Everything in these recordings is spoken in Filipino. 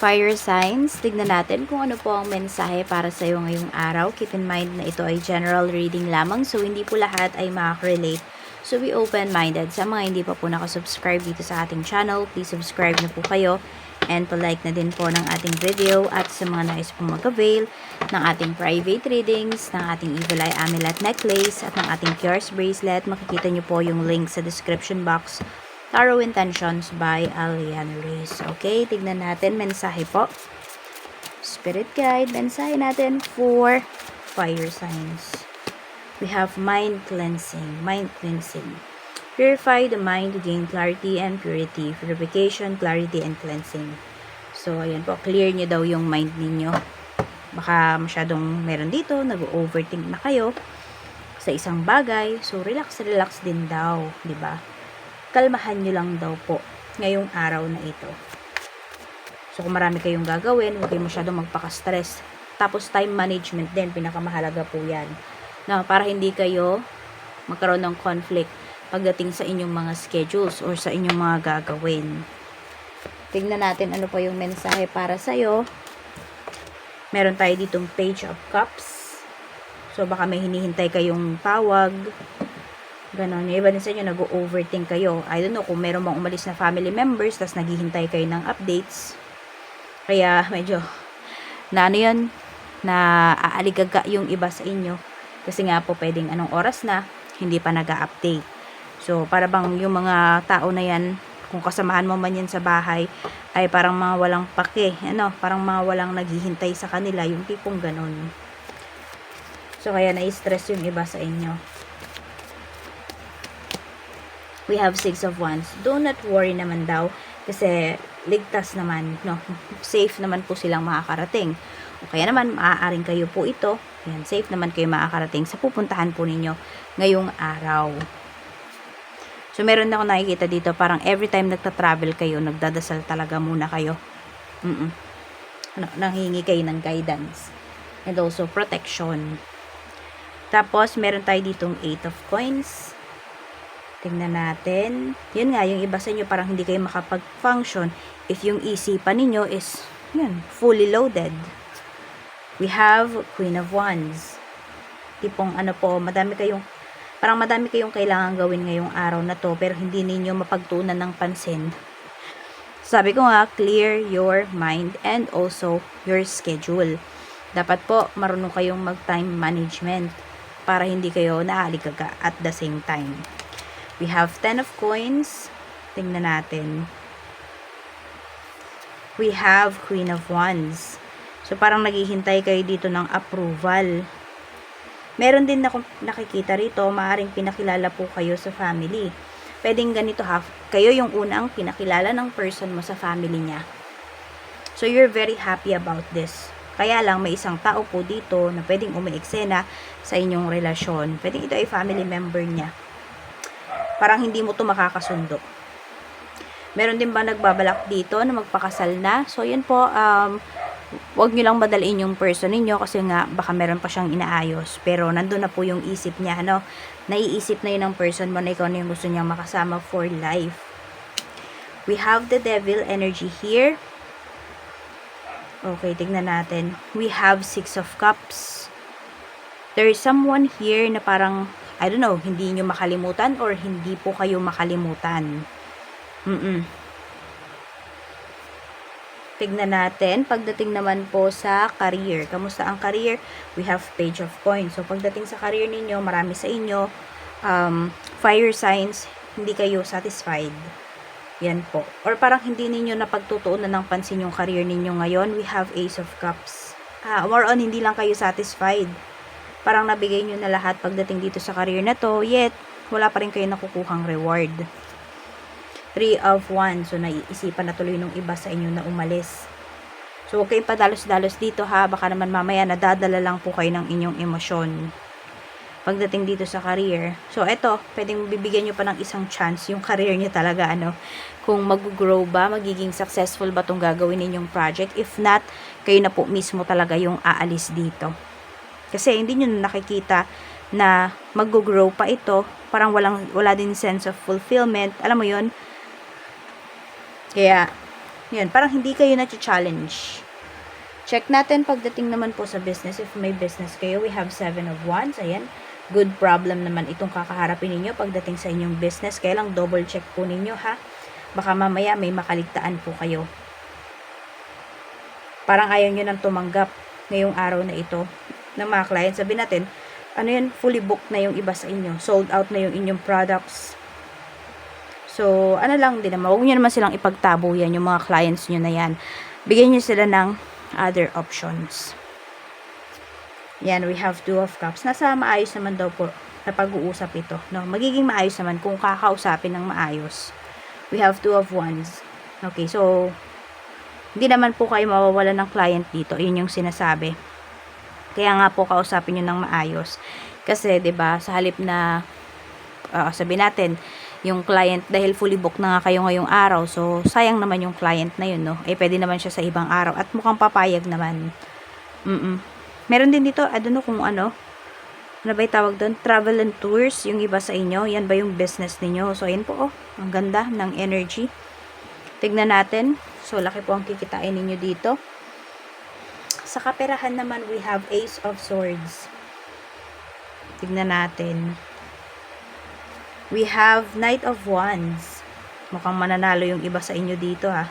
Fire signs, tignan natin kung ano po ang mensahe para sa iyo ngayong araw. Keep in mind na ito ay general reading lamang so hindi po lahat ay makaka-relate. So be open-minded. Sa mga hindi pa po nakasubscribe dito sa ating channel, please subscribe na po kayo and palike na din po ng ating video at sa mga nais pong mag-avail ng ating private readings, ng ating Evil Eye Amulet Necklace at ng ating Cures Bracelet. Makikita nyo po yung link sa description box Tarot Intentions by Alian Reyes. Okay, tignan natin. Mensahe po. Spirit Guide. Mensahe natin for fire signs. We have mind cleansing. Mind cleansing. Purify the mind to gain clarity and purity. Purification, clarity, and cleansing. So, ayan po. Clear nyo daw yung mind ninyo. Baka masyadong meron dito. Nag-overthink na kayo sa isang bagay. So, relax, relax din daw. 'di ba? Kalmahan nyo lang daw po ngayong araw na ito. So, kung marami kayong gagawin, huwag kayong masyadong magpaka-stress. Tapos, time management din, pinakamahalaga po yan. Na, para hindi kayo magkaroon ng conflict pagdating sa inyong mga schedules or sa inyong mga gagawin. Tignan natin ano pa yung mensahe para sa'yo. Meron tayo ditong page of cups. So, baka may hinihintay kayong tawag Ganon. Yung iba din sa inyo, nag-overthink kayo. I don't know kung meron bang umalis na family members, tapos naghihintay kayo ng updates. Kaya, medyo, na ano yun, na aaligaga yung iba sa inyo. Kasi nga po, pwedeng anong oras na, hindi pa nag update So, para bang yung mga tao na yan, kung kasamahan mo man yan sa bahay, ay parang mga walang pake. Ano, parang mga walang naghihintay sa kanila, yung tipong ganon. So, kaya na-stress yung iba sa inyo we have six of wands. Do not worry naman daw kasi ligtas naman, no? Safe naman po silang makakarating. O kaya naman, maaaring kayo po ito. Yan, safe naman kayo makakarating sa pupuntahan po ninyo ngayong araw. So, meron na ako nakikita dito, parang every time nagta-travel kayo, nagdadasal talaga muna kayo. Mm -mm. Ano, nanghingi kayo ng guidance. And also, protection. Tapos, meron tayo ditong 8 of coins. Tingnan natin. Yun nga, yung iba sa inyo parang hindi kayo makapag-function if yung isipan ninyo is, yun, fully loaded. We have Queen of Wands. Tipong ano po, madami kayong, parang madami kayong kailangan gawin ngayong araw na to, pero hindi ninyo mapagtunan ng pansin. Sabi ko nga, clear your mind and also your schedule. Dapat po, marunong kayong mag-time management para hindi kayo naaligaga at the same time. We have 10 of coins. Tingnan natin. We have Queen of Wands. So, parang naghihintay kayo dito ng approval. Meron din na nakikita rito, maaring pinakilala po kayo sa family. Pwedeng ganito ha, kayo yung unang pinakilala ng person mo sa family niya. So, you're very happy about this. Kaya lang, may isang tao po dito na pwedeng umiiksena sa inyong relasyon. Pwedeng ito ay family member niya parang hindi mo to makakasundo. Meron din ba nagbabalak dito na magpakasal na? So, yun po, um, wag nyo lang madaliin yung person ninyo kasi nga baka meron pa siyang inaayos. Pero nandun na po yung isip niya, ano? Naiisip na yun ng person mo na ikaw na yung gusto niyang makasama for life. We have the devil energy here. Okay, tignan natin. We have six of cups. There is someone here na parang I don't know, hindi nyo makalimutan or hindi po kayo makalimutan. Mm-mm. Tignan natin, pagdating naman po sa career. Kamusta ang career? We have page of coins. So, pagdating sa career ninyo, marami sa inyo, um, fire signs, hindi kayo satisfied. Yan po. Or parang hindi ninyo napagtutuunan ng pansin yung career ninyo ngayon. We have ace of cups. Ah, more on, hindi lang kayo satisfied parang nabigay nyo na lahat pagdating dito sa career na to, yet, wala pa rin kayo nakukuhang reward. 3 of 1. So, naiisipan na tuloy nung iba sa inyo na umalis. So, huwag kayong padalos-dalos dito ha. Baka naman mamaya nadadala lang po kayo ng inyong emosyon. Pagdating dito sa career. So, eto, pwedeng bibigyan nyo pa ng isang chance yung career nyo talaga, ano. Kung mag-grow ba, magiging successful ba itong gagawin ninyong project. If not, kayo na po mismo talaga yung aalis dito. Kasi hindi nyo nakikita na mag-grow pa ito. Parang walang, wala din sense of fulfillment. Alam mo yun? Kaya, Yan, parang hindi kayo na-challenge. Check natin pagdating naman po sa business. If may business kayo, we have seven of wands. Ayan. Good problem naman itong kakaharapin ninyo pagdating sa inyong business. Kaya lang double check po ninyo ha. Baka mamaya may makaligtaan po kayo. Parang ayaw nyo nang tumanggap ngayong araw na ito ng mga clients. Sabi natin, ano yun, fully booked na yung iba sa inyo. Sold out na yung inyong products. So, ano lang din naman. Huwag nyo naman silang ipagtabo yan, yung mga clients nyo na yan. Bigyan nyo sila ng other options. Yan, we have two of cups. Nasa maayos naman daw po na pag-uusap ito. No? Magiging maayos naman kung kakausapin ng maayos. We have two of wands. Okay, so, hindi naman po kayo mawawala ng client dito. Yun yung sinasabi. Kaya nga po kausapin nyo ng maayos. Kasi, 'di ba sa halip na, uh, sabi natin, yung client, dahil fully booked na nga kayo ngayong araw, so, sayang naman yung client na yun, no? Eh, pwede naman siya sa ibang araw. At mukhang papayag naman. Mm-mm. Meron din dito, I don't know kung ano, ano ba tawag doon? Travel and tours, yung iba sa inyo. Yan ba yung business ninyo? So, ayan po, oh. Ang ganda ng energy. Tignan natin. So, laki po ang kikitain ninyo dito. Sa kaperahan naman, we have Ace of Swords. Tignan natin. We have Knight of Wands. Mukhang mananalo yung iba sa inyo dito, ha.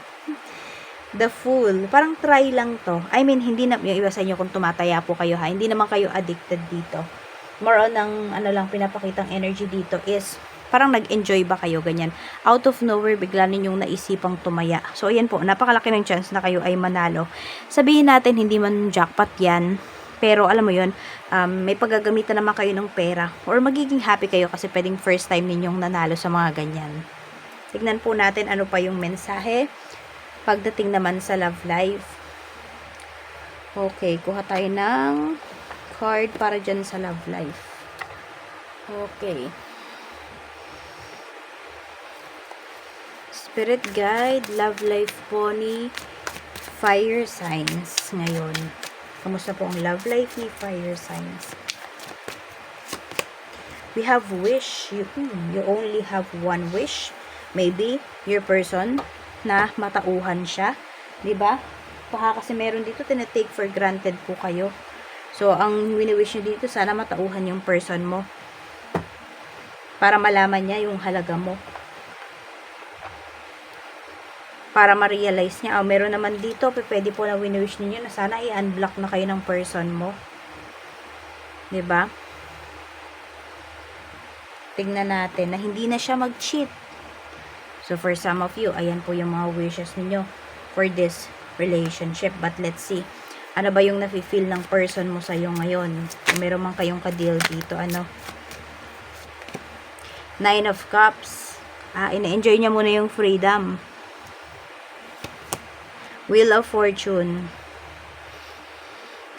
The Fool. Parang try lang to. I mean, hindi na yung iba sa inyo kung tumataya po kayo, ha. Hindi naman kayo addicted dito. More on ang ano lang pinapakitang energy dito is parang nag-enjoy ba kayo ganyan. Out of nowhere, bigla ninyong naisipang tumaya. So, ayan po, napakalaki ng chance na kayo ay manalo. Sabihin natin, hindi man jackpot yan. Pero, alam mo yun, um, may paggagamitan naman kayo ng pera. Or magiging happy kayo kasi pwedeng first time ninyong nanalo sa mga ganyan. Tignan po natin ano pa yung mensahe. Pagdating naman sa love life. Okay, kuha tayo ng card para dyan sa love life. Okay. Spirit Guide, Love Life Pony, Fire Signs ngayon. Kamusta po ang love life ni Fire Signs? We have wish. You, hmm, you only have one wish. Maybe your person na matauhan siya. ba? Baka kasi meron dito tinetake for granted po kayo. So, ang wini-wish nyo dito, sana matauhan yung person mo. Para malaman niya yung halaga mo para ma-realize niya, oh, meron naman dito, pwede po na wini-wish ninyo na sana i-unblock na kayo ng person mo. ba? Tingnan natin na hindi na siya mag-cheat. So, for some of you, ayan po yung mga wishes ninyo for this relationship. But let's see, ano ba yung nafe-feel ng person mo sa'yo ngayon? Kung meron man kayong ka-deal dito, ano? Nine of Cups. Ah, ina-enjoy niya muna yung freedom. Wheel of Fortune.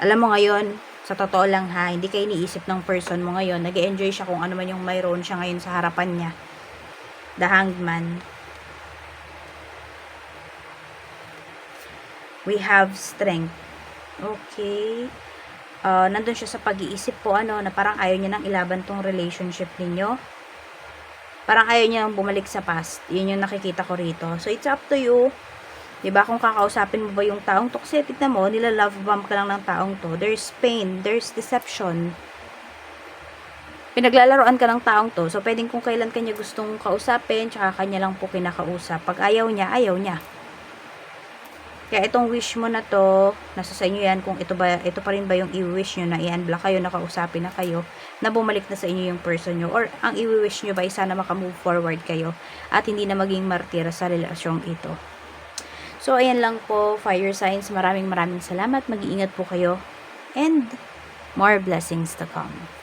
Alam mo ngayon, sa totoo lang ha, hindi kayo iniisip ng person mo ngayon. nag enjoy siya kung ano man yung mayroon siya ngayon sa harapan niya. The Hanged Man. We have strength. Okay. Uh, nandun siya sa pag-iisip po ano, na parang ayaw niya nang ilaban tong relationship ninyo. Parang ayaw niya nang bumalik sa past. Yun yung nakikita ko rito. So, it's up to you 'Di ba kung kakausapin mo ba yung taong to kasi tignan mo, nila love bomb ka lang ng taong to. There's pain, there's deception. Pinaglalaroan ka ng taong to. So pwedeng kung kailan kanya gustong kausapin, tsaka kanya lang po kinakausap. Pag ayaw niya, ayaw niya. Kaya itong wish mo na to, nasa sa inyo yan kung ito ba ito pa rin ba yung i-wish niyo na i-unblock kayo, nakausapin na kayo, na bumalik na sa inyo yung person niyo or ang i-wish niyo ba ay sana maka-move forward kayo at hindi na maging martira sa relasyong ito. So, ayan lang po, fire signs. Maraming maraming salamat. Mag-iingat po kayo. And, more blessings to come.